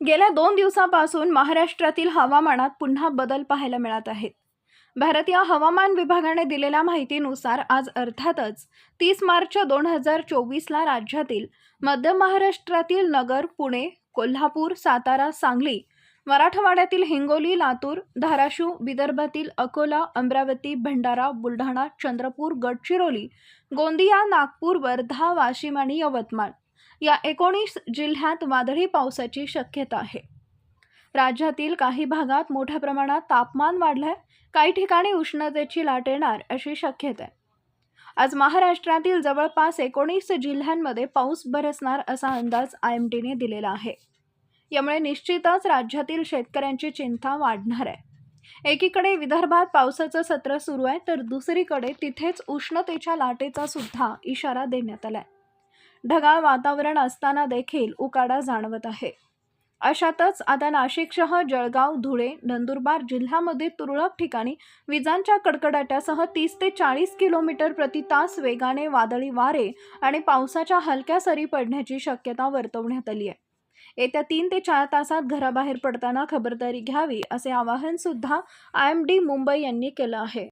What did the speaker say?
गेल्या दोन दिवसापासून महाराष्ट्रातील हवामानात पुन्हा बदल पाहायला मिळत आहेत. भारतीय हवामान विभागाने दिलेल्या माहितीनुसार आज अर्थातच तीस मार्च दोन हजार चोवीसला राज्यातील मध्य महाराष्ट्रातील नगर पुणे कोल्हापूर सातारा सांगली मराठवाड्यातील हिंगोली लातूर धाराशिव विदर्भातील अकोला अमरावती भंडारा बुलढाणा चंद्रपूर गडचिरोली गोंदिया नागपूर वर्धा वाशिम आणि यवतमाळ. या एकोणीस जिल्ह्यात वादळी पावसाची शक्यता आहे. राज्यातील काही भागात मोठ्या प्रमाणात तापमान वाढलंय. काही ठिकाणी उष्णतेची लाट येणार अशी शक्यता आहे. आज महाराष्ट्रातील जवळपास एकोणीस जिल्ह्यांमध्ये पाऊस बरसणार असा अंदाज आय एम टीने दिलेला आहे. यामुळे निश्चितच राज्यातील शेतकऱ्यांची चिंता वाढणार आहे. एकीकडे विदर्भात पावसाचं सत्र सुरू आहे तर दुसरीकडे तिथेच उष्णतेच्या लाटेचा सुद्धा इशारा देण्यात आला आहे ढगाळ वातावरण असताना देखील उकाडा जाणवत आहे. अशातच आता नाशिकसह जळगाव धुळे नंदुरबार जिल्ह्यामध्ये तुरळक ठिकाणी विजांच्या कडकडाटासह तीस ते चाळीस किलोमीटर प्रति तास वेगाने वादळी वारे आणि पावसाच्या हलक्या सरी पडण्याची शक्यता वर्तवण्यात आली आहे. येत्या तीन ते चार तासात घराबाहेर पडताना खबरदारी घ्यावी असे आवाहन सुद्धा आय एम डी मुंबई यांनी केलं आहे.